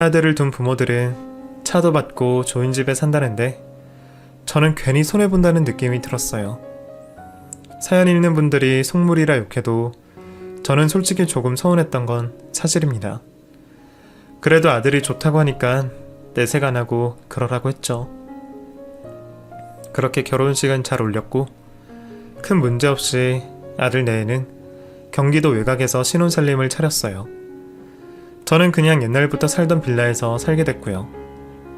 아들을 둔 부모들은 차도 받고 좋은 집에 산다는데 저는 괜히 손해본다는 느낌이 들었어요. 사연 읽는 분들이 속물이라 욕해도 저는 솔직히 조금 서운했던 건 사실입니다. 그래도 아들이 좋다고 하니까 내색 안 하고 그러라고 했죠. 그렇게 결혼식은 잘 올렸고 큰 문제 없이 아들 내에는 경기도 외곽에서 신혼살림을 차렸어요. 저는 그냥 옛날부터 살던 빌라에서 살게 됐고요.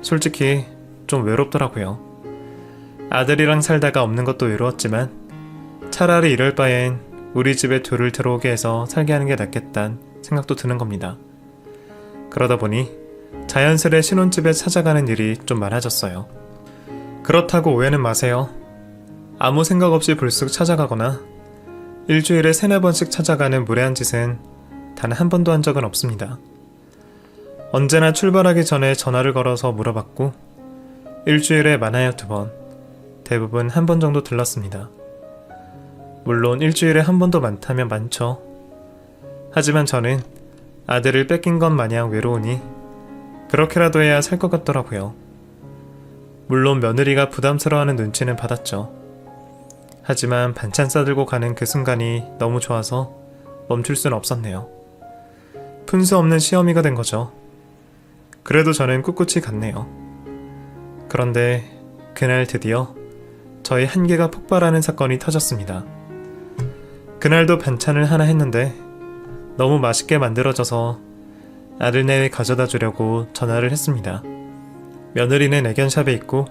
솔직히 좀 외롭더라고요. 아들이랑 살다가 없는 것도 외로웠지만 차라리 이럴 바엔 우리 집에 둘을 들어오게 해서 살게 하는 게 낫겠단 생각도 드는 겁니다. 그러다 보니 자연스레 신혼집에 찾아가는 일이 좀 많아졌어요. 그렇다고 오해는 마세요. 아무 생각 없이 불쑥 찾아가거나 일주일에 세네 번씩 찾아가는 무례한 짓은 단 한 번도 한 적은 없습니다. 언제나 출발하기 전에 전화를 걸어서 물어봤고 일주일에 많아야 두 번, 대부분 한 번 정도 들렀습니다. 물론 일주일에 한 번도 많다면 많죠. 하지만 저는 아들을 뺏긴 것 마냥 외로우니 그렇게라도 해야 살 것 같더라고요. 물론 며느리가 부담스러워하는 눈치는 받았죠. 하지만 반찬 싸들고 가는 그 순간이 너무 좋아서 멈출 순 없었네요. 푼 수 없는 시어미가 된 거죠. 그래도 저는 꿋꿋이 갔네요. 그런데 그날 드디어 저의 한계가 폭발하는 사건이 터졌습니다. 그날도 반찬을 하나 했는데 너무 맛있게 만들어져서 아들 내외 가져다 주려고 전화를 했습니다. 며느리는 애견샵에 있고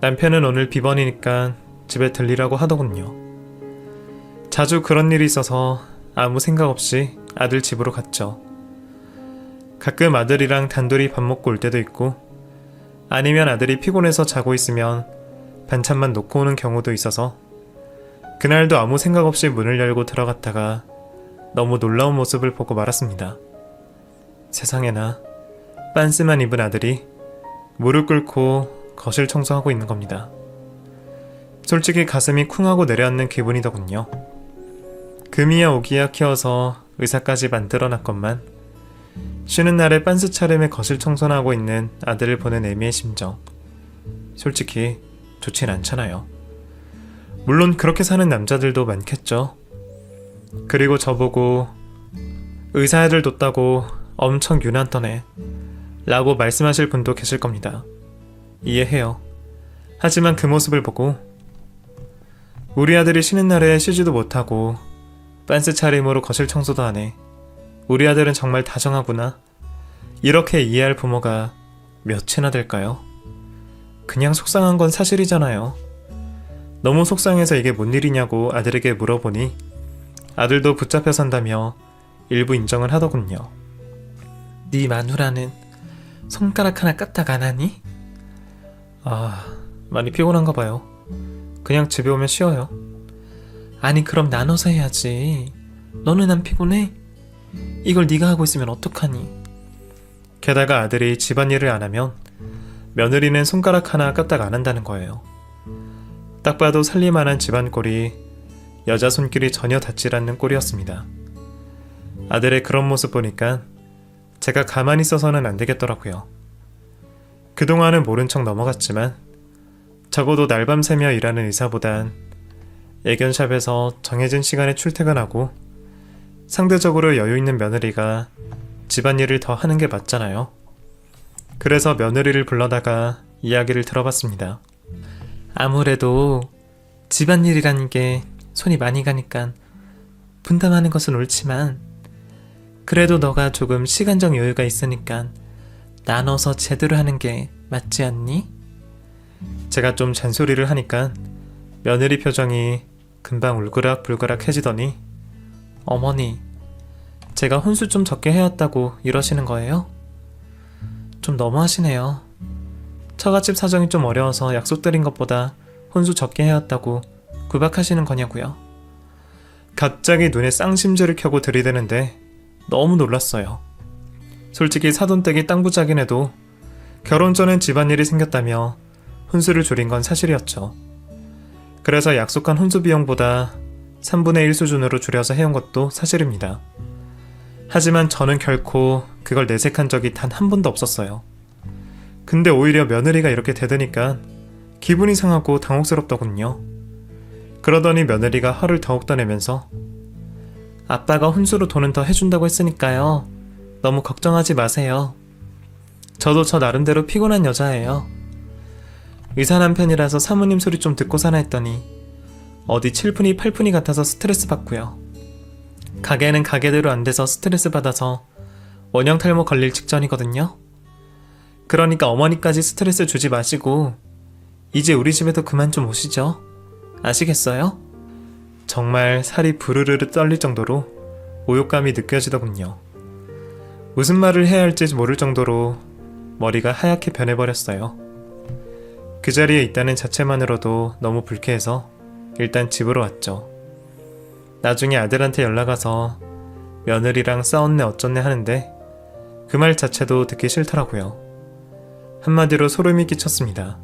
남편은 오늘 비번이니까 집에 들리라고 하더군요. 자주 그런 일이 있어서 아무 생각 없이 아들 집으로 갔죠. 가끔 아들이랑 단둘이 밥 먹고 올 때도 있고 아니면 아들이 피곤해서 자고 있으면 반찬만 놓고 오는 경우도 있어서 그날도 아무 생각 없이 문을 열고 들어갔다가 너무 놀라운 모습을 보고 말았습니다. 세상에나 빤스만 입은 아들이 무릎 꿇고 거실 청소하고 있는 겁니다. 솔직히 가슴이 쿵하고 내려앉는 기분이더군요. 금이야 오기야 키워서 의사까지 만들어놨건만 쉬는 날에 빤스 차림에 거실 청소나 하고 있는 아들을 보는 애미의 심정. 솔직히 좋진 않잖아요. 물론 그렇게 사는 남자들도 많겠죠. 그리고 저보고 의사 아들 뒀다고 엄청 유난떠네. 라고 말씀하실 분도 계실 겁니다. 이해해요. 하지만 그 모습을 보고 우리 아들이 쉬는 날에 쉬지도 못하고 빤스 차림으로 거실 청소도 하네. 우리 아들은 정말 다정하구나. 이렇게 이해할 부모가 몇이나 될까요? 그냥 속상한 건 사실이잖아요. 너무 속상해서 이게 뭔 일이냐고 아들에게 물어보니 아들도 붙잡혀 산다며 일부 인정을 하더군요. 네 마누라는 손가락 하나 까딱 안 하니? 아, 많이 피곤한가 봐요. 그냥 집에 오면 쉬어요. 아니 그럼 나눠서 해야지. 너는 안 피곤해? 이걸 네가 하고 있으면 어떡하니? 게다가 아들이 집안일을 안 하면 며느리는 손가락 하나 까딱 안 한다는 거예요. 딱 봐도 살림만한 집안 꼴이 여자 손길이 전혀 닿질 않는 꼴이었습니다. 아들의 그런 모습 보니까 제가 가만히 있어서는 안 되겠더라고요. 그동안은 모른 척 넘어갔지만 적어도 날밤 새며 일하는 의사보단 애견샵에서 정해진 시간에 출퇴근하고 상대적으로 여유 있는 며느리가 집안일을 더 하는 게 맞잖아요. 그래서 며느리를 불러다가 이야기를 들어봤습니다. 아무래도 집안일이라는 게 손이 많이 가니까 분담하는 것은 옳지만 그래도 너가 조금 시간적 여유가 있으니까 나눠서 제대로 하는 게 맞지 않니? 제가 좀 잔소리를 하니까 며느리 표정이 금방 울그락불그락해지더니 어머니 제가 혼수 좀 적게 해왔다고 이러시는 거예요? 좀 너무하시네요. 처갓집 사정이 좀 어려워서 약속드린 것보다 혼수 적게 해왔다고 구박하시는 거냐고요. 갑자기 눈에 쌍심지를 켜고 들이대는데 너무 놀랐어요. 솔직히 사돈댁이 땅부자긴 해도 결혼 전엔 집안일이 생겼다며 혼수를 줄인 건 사실이었죠. 그래서 약속한 혼수 비용보다 3분의 1 수준으로 줄여서 해온 것도 사실입니다. 하지만 저는 결코 그걸 내색한 적이 단 한 번도 없었어요. 근데 오히려 며느리가 이렇게 되더니까 기분이 상하고 당혹스럽더군요. 그러더니 며느리가 화를 더욱 더 내면서 아빠가 혼수로 돈은 더 해준다고 했으니까요. 너무 걱정하지 마세요. 저도 저 나름대로 피곤한 여자예요. 의사 남편이라서 사모님 소리 좀 듣고 사나 했더니 어디 7푼이 8푼이 같아서 스트레스 받고요. 가게는 가게대로 안 돼서 스트레스 받아서 원형 탈모 걸릴 직전이거든요. 그러니까 어머니까지 스트레스 주지 마시고 이제 우리 집에도 그만 좀 오시죠. 아시겠어요? 정말 살이 부르르르 떨릴 정도로 모욕감이 느껴지더군요. 무슨 말을 해야 할지 모를 정도로 머리가 하얗게 변해버렸어요. 그 자리에 있다는 자체만으로도 너무 불쾌해서 일단 집으로 왔죠. 나중에 아들한테 연락 와서 며느리랑 싸웠네 어쩌네 하는데 그 말 자체도 듣기 싫더라고요. 한마디로 소름이 끼쳤습니다.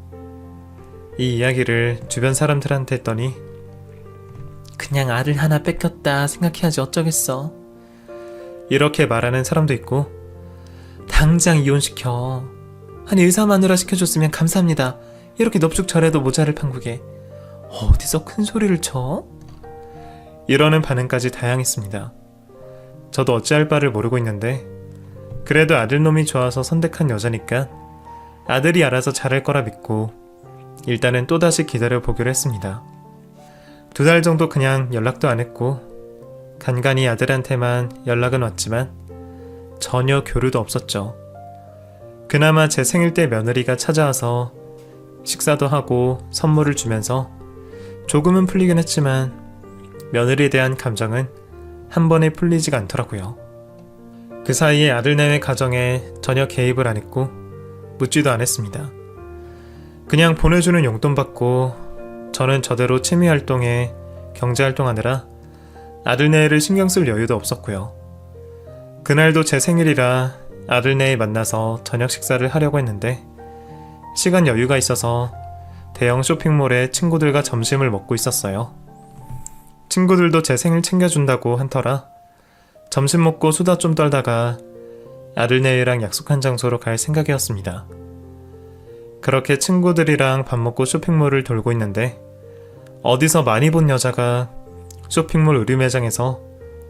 이 이야기를 주변 사람들한테 했더니 그냥 아들 하나 뺏겼다 생각해야지 어쩌겠어. 이렇게 말하는 사람도 있고 당장 이혼시켜. 아니 의사 마누라 시켜줬으면 감사합니다. 이렇게 넙죽 절해도 모자를 판국에 어디서 큰 소리를 쳐? 이러는 반응까지 다양했습니다. 저도 어찌할 바를 모르고 있는데 그래도 아들놈이 좋아서 선택한 여자니까 아들이 알아서 잘할 거라 믿고 일단은 또다시 기다려 보기로 했습니다. 두 달 정도 그냥 연락도 안 했고 간간히 아들한테만 연락은 왔지만 전혀 교류도 없었죠. 그나마 제 생일 때 며느리가 찾아와서 식사도 하고 선물을 주면서 조금은 풀리긴 했지만 며느리에 대한 감정은 한 번에 풀리지가 않더라고요. 그 사이에 아들내외 가정에 전혀 개입을 안 했고 묻지도 않았습니다. 그냥 보내주는 용돈 받고 저는 저대로 취미 활동에 경제 활동하느라 아들내외를 신경 쓸 여유도 없었고요. 그날도 제 생일이라 아들내외 만나서 저녁 식사를 하려고 했는데 시간 여유가 있어서 대형 쇼핑몰에 친구들과 점심을 먹고 있었어요. 친구들도 제 생일 챙겨준다고 한 터라 점심 먹고 수다 좀 떨다가 아들내외랑 약속한 장소로 갈 생각이었습니다. 그렇게 친구들이랑 밥 먹고 쇼핑몰을 돌고 있는데 어디서 많이 본 여자가 쇼핑몰 의류 매장에서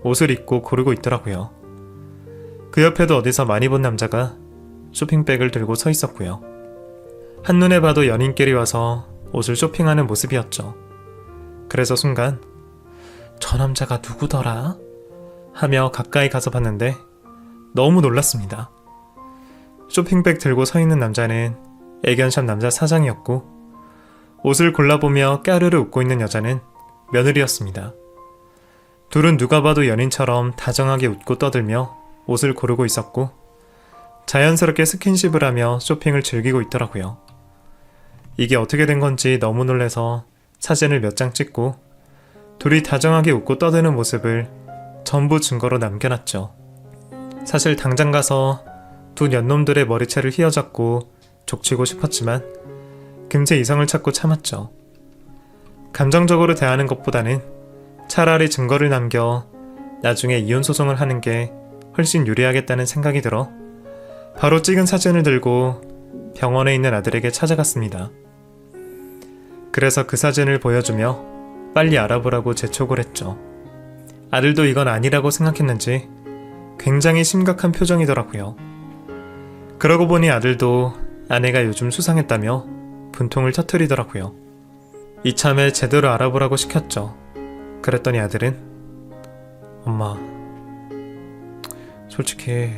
옷을 입고 고르고 있더라고요. 그 옆에도 어디서 많이 본 남자가 쇼핑백을 들고 서 있었고요. 한눈에 봐도 연인끼리 와서 옷을 쇼핑하는 모습이었죠. 그래서 순간 저 남자가 누구더라? 하며 가까이 가서 봤는데 너무 놀랐습니다. 쇼핑백 들고 서 있는 남자는 애견샵 남자 사장이었고 옷을 골라보며 까르르 웃고 있는 여자는 며느리였습니다. 둘은 누가 봐도 연인처럼 다정하게 웃고 떠들며 옷을 고르고 있었고 자연스럽게 스킨십을 하며 쇼핑을 즐기고 있더라고요. 이게 어떻게 된 건지 너무 놀래서 사진을 몇 장 찍고 둘이 다정하게 웃고 떠드는 모습을 전부 증거로 남겨놨죠. 사실 당장 가서 두 년놈들의 머리채를 휘어잡고 족치고 싶었지만 금세 이성을 찾고 참았죠. 감정적으로 대하는 것보다는 차라리 증거를 남겨 나중에 이혼 소송을 하는 게 훨씬 유리하겠다는 생각이 들어 바로 찍은 사진을 들고 병원에 있는 아들에게 찾아갔습니다. 그래서 그 사진을 보여주며 빨리 알아보라고 재촉을 했죠. 아들도 이건 아니라고 생각했는지 굉장히 심각한 표정이더라고요. 그러고 보니 아들도 아내가 요즘 수상했다며 분통을 터뜨리더라고요. 이참에 제대로 알아보라고 시켰죠. 그랬더니 아들은 엄마, 솔직히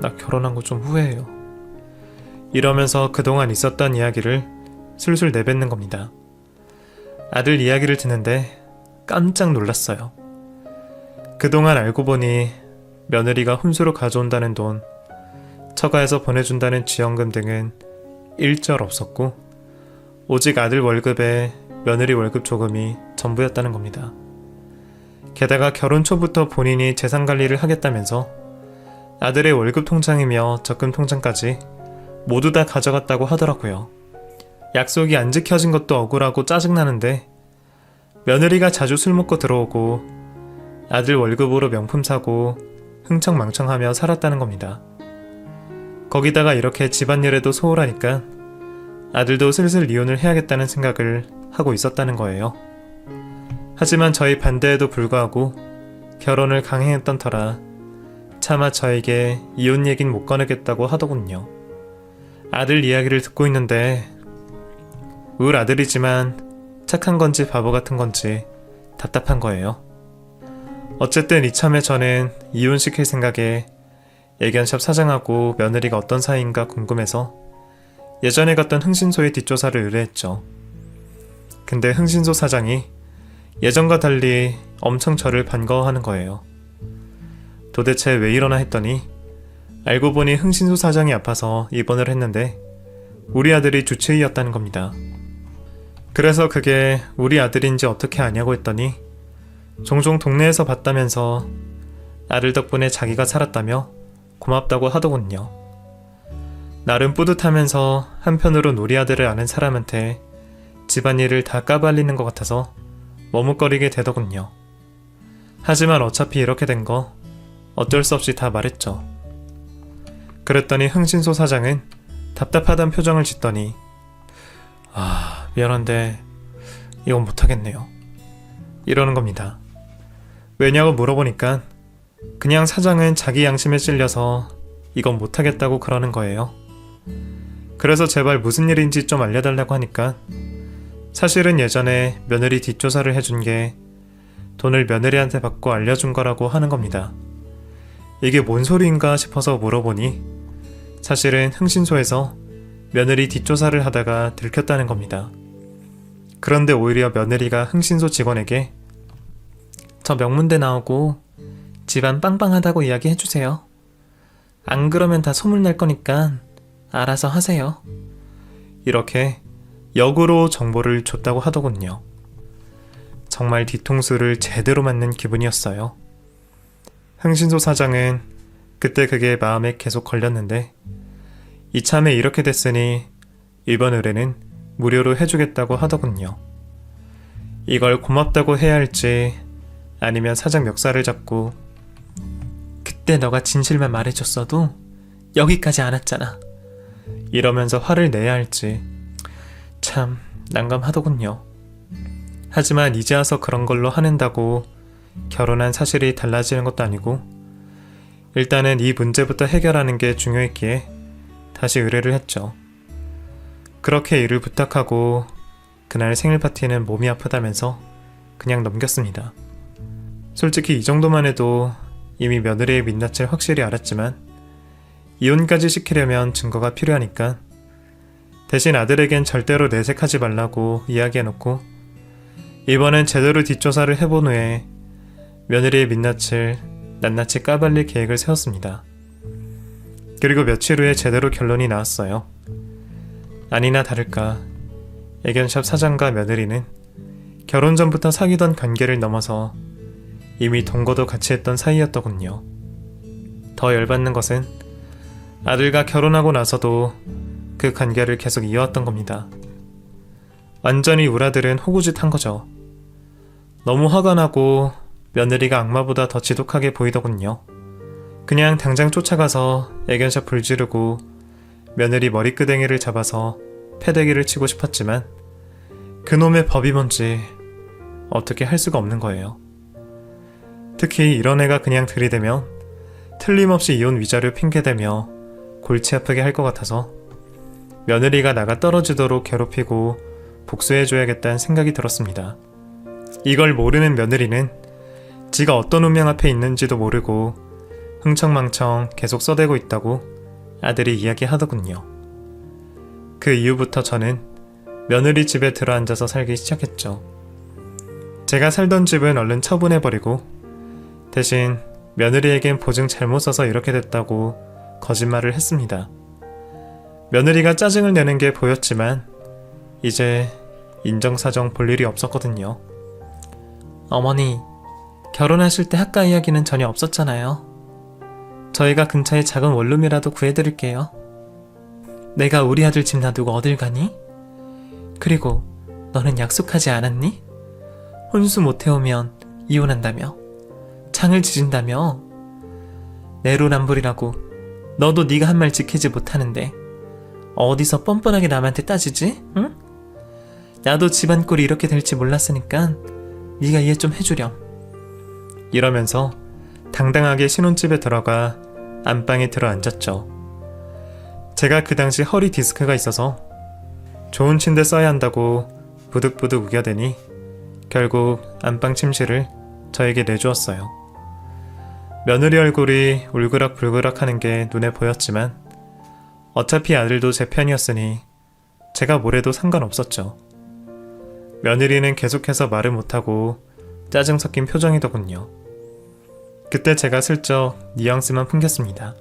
나 결혼한 거 좀 후회해요. 이러면서 그동안 있었던 이야기를 술술 내뱉는 겁니다. 아들 이야기를 듣는데 깜짝 놀랐어요. 그동안 알고 보니 며느리가 혼수로 가져온다는 돈, 처가에서 보내준다는 지원금 등은 일절 없었고, 오직 아들 월급에 며느리 월급 조금이 전부였다는 겁니다. 게다가 결혼 초부터 본인이 재산 관리를 하겠다면서 아들의 월급 통장이며 적금 통장까지 모두 다 가져갔다고 하더라고요. 약속이 안 지켜진 것도 억울하고 짜증나는데 며느리가 자주 술 먹고 들어오고 아들 월급으로 명품 사고 흥청망청하며 살았다는 겁니다. 거기다가 이렇게 집안일에도 소홀하니까 아들도 슬슬 이혼을 해야겠다는 생각을 하고 있었다는 거예요. 하지만 저희 반대에도 불구하고 결혼을 강행했던 터라 차마 저에게 이혼 얘긴 못 꺼내겠다고 하더군요. 아들 이야기를 듣고 있는데 울 아들이지만 착한 건지 바보 같은 건지 답답한 거예요. 어쨌든 이참에 저는 이혼시킬 생각에 애견샵 사장하고 며느리가 어떤 사이인가 궁금해서 예전에 갔던 흥신소의 뒷조사를 의뢰했죠. 근데 흥신소 사장이 예전과 달리 엄청 저를 반가워하는 거예요. 도대체 왜 이러나 했더니 알고 보니 흥신소 사장이 아파서 입원을 했는데 우리 아들이 주치의였다는 겁니다. 그래서 그게 우리 아들인지 어떻게 아냐고 했더니 종종 동네에서 봤다면서 아들 덕분에 자기가 살았다며 고맙다고 하더군요. 나름 뿌듯하면서 한편으론 우리 아들을 아는 사람한테 집안일을 다 까발리는 것 같아서 머뭇거리게 되더군요. 하지만 어차피 이렇게 된 거 어쩔 수 없이 다 말했죠. 그랬더니 흥신소 사장은 답답하단 표정을 짓더니 아 미안한데 이건 못하겠네요. 이러는 겁니다. 왜냐고 물어보니까 그냥 사장은 자기 양심에 찔려서 이건 못하겠다고 그러는 거예요. 그래서 제발 무슨 일인지 좀 알려달라고 하니까 사실은 예전에 며느리 뒷조사를 해준 게 돈을 며느리한테 받고 알려준 거라고 하는 겁니다. 이게 뭔 소리인가 싶어서 물어보니 사실은 흥신소에서 며느리 뒷조사를 하다가 들켰다는 겁니다. 그런데 오히려 며느리가 흥신소 직원에게 저 명문대 나오고 집안 빵빵하다고 이야기해주세요. 안 그러면 다 소문날 거니까 알아서 하세요. 이렇게 역으로 정보를 줬다고 하더군요. 정말 뒤통수를 제대로 맞는 기분이었어요. 흥신소 사장은 그때 그게 마음에 계속 걸렸는데 이참에 이렇게 됐으니 이번 의뢰는 무료로 해주겠다고 하더군요. 이걸 고맙다고 해야 할지 아니면 사장 멱살을 잡고 그때 너가 진실만 말해줬어도 여기까지 안 왔잖아. 이러면서 화를 내야 할지 참 난감하더군요. 하지만 이제 와서 그런 걸로 화낸다고 결혼한 사실이 달라지는 것도 아니고 일단은 이 문제부터 해결하는 게 중요했기에 다시 의뢰를 했죠. 그렇게 일을 부탁하고 그날 생일 파티는 몸이 아프다면서 그냥 넘겼습니다. 솔직히 이 정도만 해도 이미 며느리의 민낯을 확실히 알았지만 이혼까지 시키려면 증거가 필요하니까 대신 아들에겐 절대로 내색하지 말라고 이야기해놓고 이번엔 제대로 뒷조사를 해본 후에 며느리의 민낯을 낱낱이 까발릴 계획을 세웠습니다. 그리고 며칠 후에 제대로 결론이 나왔어요. 아니나 다를까 애견샵 사장과 며느리는 결혼 전부터 사귀던 관계를 넘어서 이미 동거도 같이 했던 사이였더군요. 더 열받는 것은 아들과 결혼하고 나서도 그 관계를 계속 이어왔던 겁니다. 완전히 우라들은 호구짓 한 거죠. 너무 화가 나고 며느리가 악마보다 더 지독하게 보이더군요. 그냥 당장 쫓아가서 애견샵 불 지르고 며느리 머리끄댕이를 잡아서 패대기를 치고 싶었지만 그놈의 법이 뭔지 어떻게 할 수가 없는 거예요. 특히 이런 애가 그냥 들이대면 틀림없이 이혼 위자료 핑계대며 골치 아프게 할 것 같아서 며느리가 나가 떨어지도록 괴롭히고 복수해줘야겠다는 생각이 들었습니다. 이걸 모르는 며느리는 지가 어떤 운명 앞에 있는지도 모르고 흥청망청 계속 써대고 있다고 아들이 이야기하더군요. 그 이후부터 저는 며느리 집에 들어앉아서 살기 시작했죠. 제가 살던 집은 얼른 처분해버리고 대신 며느리에겐 보증 잘못 써서 이렇게 됐다고 거짓말을 했습니다. 며느리가 짜증을 내는 게 보였지만 이제 인정사정 볼 일이 없었거든요. 어머니, 결혼하실 때 학가 이야기는 전혀 없었잖아요. 저희가 근처에 작은 원룸이라도 구해드릴게요. 내가 우리 아들 집 놔두고 어딜 가니? 그리고 너는 약속하지 않았니? 혼수 못 해오면 이혼한다며. 창을 지진다며. 내로남불이라고 너도 네가 한 말 지키지 못하는데 어디서 뻔뻔하게 남한테 따지지? 응? 나도 집안 꼴이 이렇게 될지 몰랐으니까 네가 이해 좀 해주렴. 이러면서 당당하게 신혼집에 들어가 안방에 들어 앉았죠. 제가 그 당시 허리 디스크가 있어서 좋은 침대 써야 한다고 부득부득 우겨대니 결국 안방 침실을 저에게 내주었어요. 며느리 얼굴이 울그락불그락 하는 게 눈에 보였지만 어차피 아들도 제 편이었으니 제가 뭐래도 상관없었죠. 며느리는 계속해서 말을 못하고 짜증 섞인 표정이더군요. 그때 제가 슬쩍 뉘앙스만 풍겼습니다.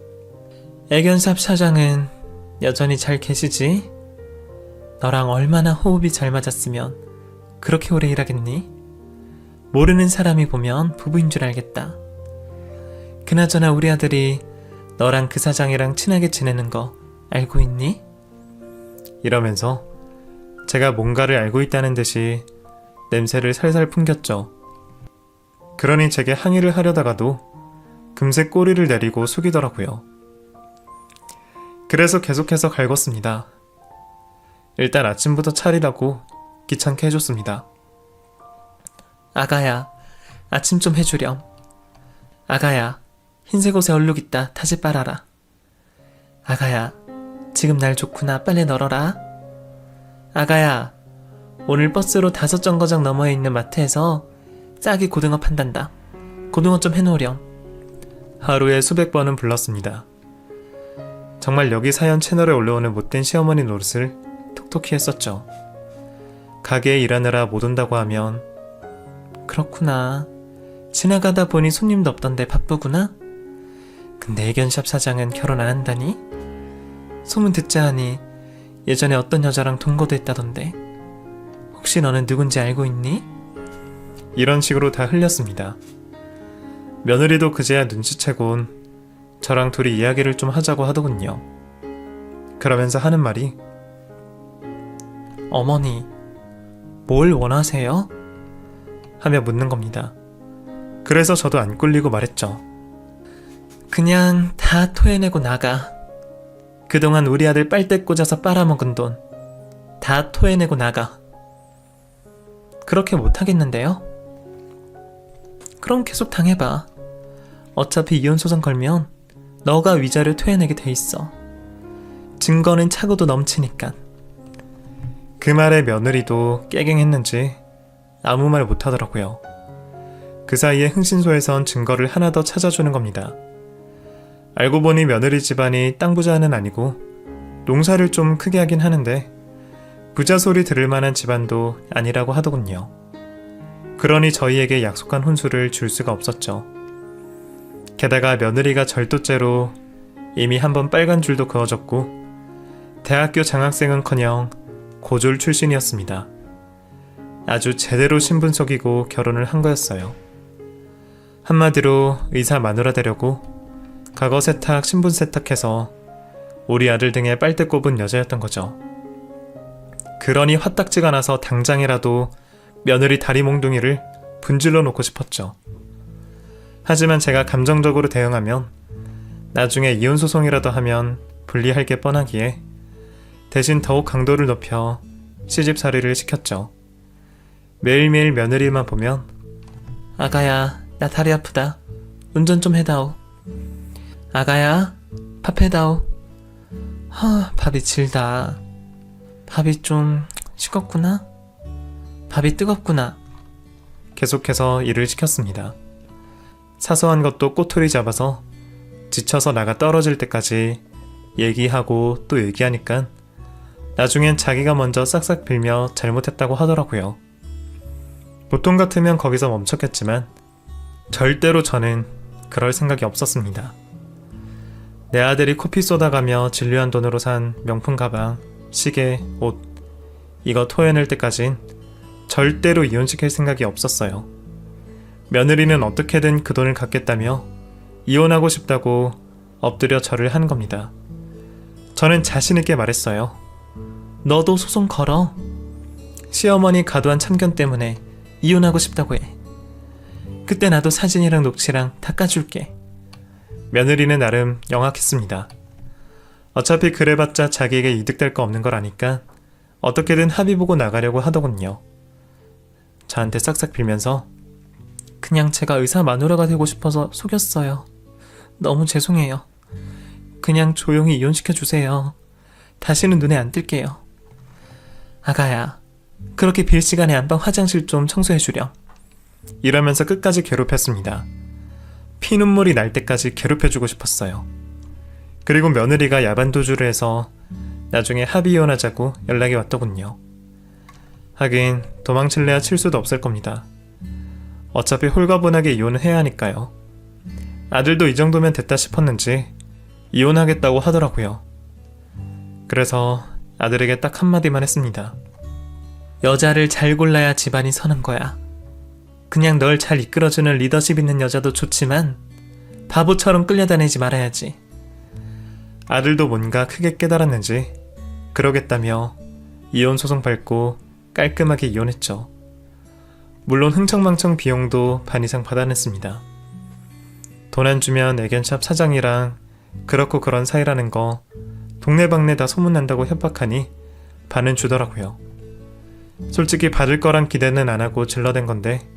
애견샵 사장은 여전히 잘 계시지? 너랑 얼마나 호흡이 잘 맞았으면 그렇게 오래 일하겠니? 모르는 사람이 보면 부부인 줄 알겠다. 그나저나 우리 아들이 너랑 그 사장이랑 친하게 지내는 거 알고 있니? 이러면서 제가 뭔가를 알고 있다는 듯이 냄새를 살살 풍겼죠. 그러니 제게 항의를 하려다가도 금세 꼬리를 내리고 숙이더라고요. 그래서 계속해서 갈궜습니다. 일단 아침부터 차리라고 귀찮게 해줬습니다. 아가야, 아침 좀 해주렴. 아가야, 흰색 옷에 얼룩 있다. 다시 빨아라. 아가야, 지금 날 좋구나. 빨리 널어라. 아가야, 오늘 버스로 다섯 정거장 너머에 있는 마트에서 싸게 고등어 판단다. 고등어 좀 해놓으렴. 하루에 수백 번은 불렀습니다. 정말 여기 사연 채널에 올라오는 못된 시어머니 노릇을 톡톡히 했었죠. 가게에 일하느라 못 온다고 하면 그렇구나. 지나가다 보니 손님도 없던데 바쁘구나? 근데 애견샵 사장은 결혼 안 한다니? 소문 듣자 하니 예전에 어떤 여자랑 동거도 했다던데. 혹시 너는 누군지 알고 있니? 이런 식으로 다 흘렸습니다. 며느리도 그제야 눈치채곤 저랑 둘이 이야기를 좀 하자고 하더군요. 그러면서 하는 말이 어머니, 뭘 원하세요? 하며 묻는 겁니다. 그래서 저도 안 꿀리고 말했죠. 그냥 다 토해내고 나가. 그동안 우리 아들 빨대 꽂아서 빨아먹은 돈 다 토해내고 나가. 그렇게 못하겠는데요? 그럼 계속 당해봐. 어차피 이혼소송 걸면 너가 위자료 토해내게 돼 있어. 증거는 차고도 넘치니까. 그 말에 며느리도 깨갱했는지 아무 말 못하더라고요. 그 사이에 흥신소에선 증거를 하나 더 찾아주는 겁니다. 알고 보니 며느리 집안이 땅 부자는 아니고 농사를 좀 크게 하긴 하는데 부자 소리 들을 만한 집안도 아니라고 하더군요. 그러니 저희에게 약속한 혼수를 줄 수가 없었죠. 게다가 며느리가 절도죄로 이미 한 번 빨간 줄도 그어졌고 대학교 장학생은커녕 고졸 출신이었습니다. 아주 제대로 신분 속이고 결혼을 한 거였어요. 한마디로 의사 마누라 되려고 과거 세탁, 신분 세탁해서 우리 아들 등에 빨대 꼽은 여자였던 거죠. 그러니 화딱지가 나서 당장이라도 며느리 다리 몽둥이를 분질러 놓고 싶었죠. 하지만 제가 감정적으로 대응하면 나중에 이혼 소송이라도 하면 불리할 게 뻔하기에 대신 더욱 강도를 높여 시집살이를 시켰죠. 매일매일 며느리만 보면 아가야 나 다리 아프다. 운전 좀 해다오. 아가야 밥 해다오. 하 밥이 질다. 밥이 좀 식었구나 밥이 뜨겁구나 계속해서 일을 시켰습니다 사소한 것도 꼬투리 잡아서 지쳐서 나가 떨어질 때까지 얘기하고 또 얘기하니까 나중엔 자기가 먼저 싹싹 빌며 잘못했다고 하더라고요. 보통 같으면 거기서 멈췄겠지만 절대로 저는 그럴 생각이 없었습니다. 내 아들이 코피 쏟아가며 진료한 돈으로 산 명품 가방, 시계, 옷 이거 토해낼 때까진 절대로 이혼시킬 생각이 없었어요. 며느리는 어떻게든 그 돈을 갚겠다며 이혼하고 싶다고 엎드려 절을 한 겁니다. 저는 자신있게 말했어요. 너도 소송 걸어. 시어머니 과도한 참견 때문에 이혼하고 싶다고 해. 그때 나도 사진이랑 녹취랑 다 까줄게. 며느리는 나름 영악했습니다. 어차피 그래봤자 자기에게 이득될 거 없는 걸 아니까 어떻게든 합의 보고 나가려고 하더군요. 저한테 싹싹 빌면서 그냥 제가 의사 마누라가 되고 싶어서 속였어요. 너무 죄송해요. 그냥 조용히 이혼시켜 주세요. 다시는 눈에 안 뜰게요. 아가야, 그렇게 빌 시간에 안방 화장실 좀 청소해 주렴. 이러면서 끝까지 괴롭혔습니다. 피눈물이 날 때까지 괴롭혀주고 싶었어요. 그리고 며느리가 야반도주를 해서 나중에 합의 이혼하자고 연락이 왔더군요. 하긴 도망칠래야 칠 수도 없을 겁니다. 어차피 홀가분하게 이혼을 해야 하니까요. 아들도 이 정도면 됐다 싶었는지 이혼하겠다고 하더라고요. 그래서 아들에게 딱 한마디만 했습니다. 여자를 잘 골라야 집안이 서는 거야. 그냥 널 잘 이끌어주는 리더십 있는 여자도 좋지만 바보처럼 끌려다니지 말아야지. 아들도 뭔가 크게 깨달았는지 그러겠다며 이혼 소송 밟고 깔끔하게 이혼했죠. 물론 흥청망청 비용도 반 이상 받아냈습니다. 돈 안 주면 애견샵 사장이랑 그렇고 그런 사이라는 거 동네방네 다 소문난다고 협박하니 반은 주더라고요. 솔직히 받을 거란 기대는 안 하고 질러댄 건데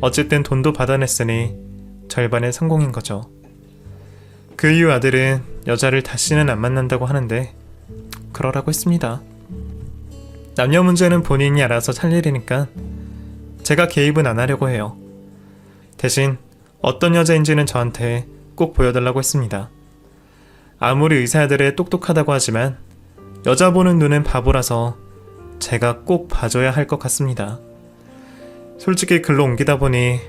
어쨌든 돈도 받아냈으니 절반의 성공인 거죠. 그 이후 아들은 여자를 다시는 안 만난다고 하는데 그러라고 했습니다. 남녀 문제는 본인이 알아서 살 일이니까 제가 개입은 안 하려고 해요. 대신 어떤 여자인지는 저한테 꼭 보여달라고 했습니다. 아무리 의사들의 똑똑하다고 하지만 여자 보는 눈은 바보라서 제가 꼭 봐줘야 할 것 같습니다. 솔직히 글로 옮기다 보니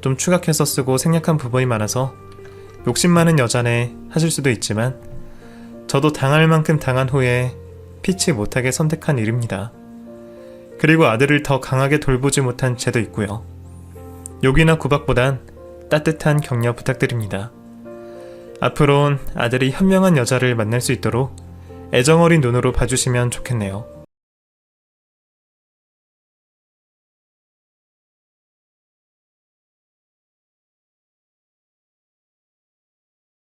좀 추각해서 쓰고 생략한 부분이 많아서 욕심 많은 여자네 하실 수도 있지만 저도 당할 만큼 당한 후에 피치 못하게 선택한 일입니다. 그리고 아들을 더 강하게 돌보지 못한 죄도 있고요. 욕이나 구박보단 따뜻한 격려 부탁드립니다. 앞으론 아들이 현명한 여자를 만날 수 있도록 애정어린 눈으로 봐주시면 좋겠네요.